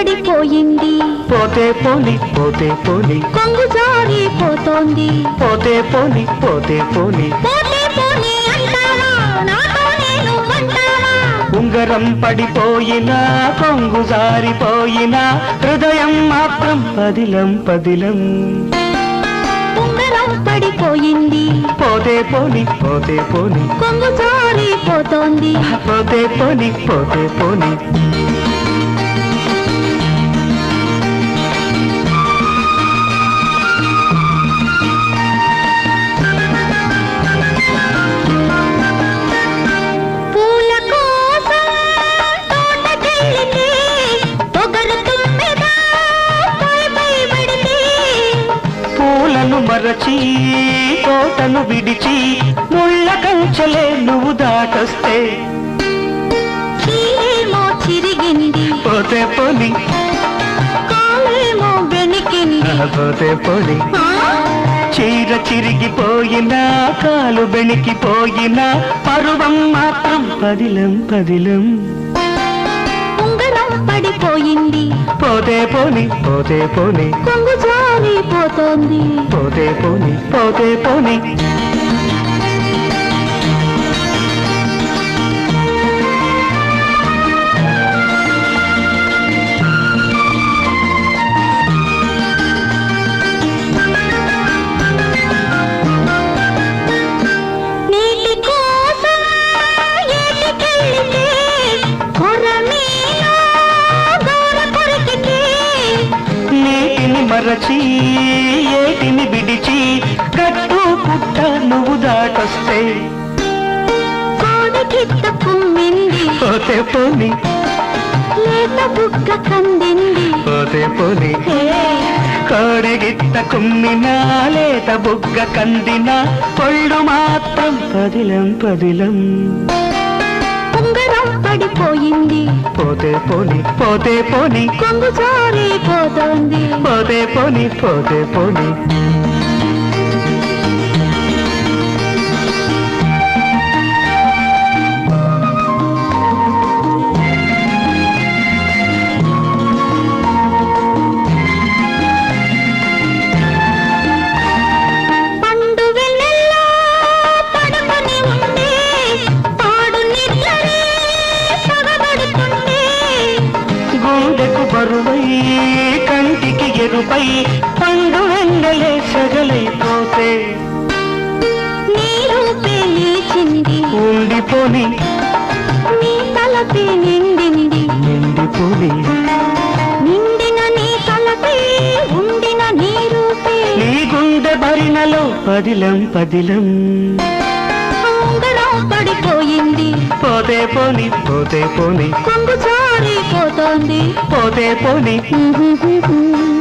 పడిపోయింది. పోతే పోని పోతే పోని. కొంగు జారిపోతోంది పోతే పోని పోతే పోని. పోతే పోనీ అంటావా? నాతో నేను అంటావా? ఉంగరం పడిపోయినా కొంగు జారిపోయినా హృదయం మాత్రం పదిలం పదిలం. ఉంగరం పడిపోయింది. పోతే పోని పోతే పోని. కొంగు జారిపోతోంది. పోతే పోని పోతే పోని. మరచి తోటను విడిచి ముళ్ళ కంచెలే నువ్వు దాటొస్తే. చిరిగింది. పోతే పోని. కాలేమో పోతే పోని? చీర చిరిగిపోయినా కాలు బెణికిపోయినా పరువం మాత్రం పదిలం పదిలం. పోతే పోని పోతే పోని. కొంగు జారిపోతోంది పోతే పోని పోతే పోని. మరచి ఏటిని విడిచి కట్టు పుట్ట నువ్వు దాటొస్తే. పోతే పోని. లేత బుగ్గ కందింది. పోతే పోని. కోడెగిట్ట కుమ్మినా లేత బుగ్గ కందిన పొళ్ళు మాత్రం పదిలం పదిలం. ఉంగరం పడిపోయింది. పోతే పోని పోతే పోని. కొంగు జారిపోతోంది పోతే పోని పోతే పోని. కంటికి ఎరుపై పండు వెంగలే సగలైపోతే ఉండిపోని. నీ తలపే నిండింది. నిండిపోని. నిండిన నీ తలపే ఉండిన నీ రూపే. నీ గుండె భరిణలో పదిలం పదిలం. పడిపోయింది పోతే పోని పోతే పోని. కొంగు జారిపోతోంది పోతే పోని.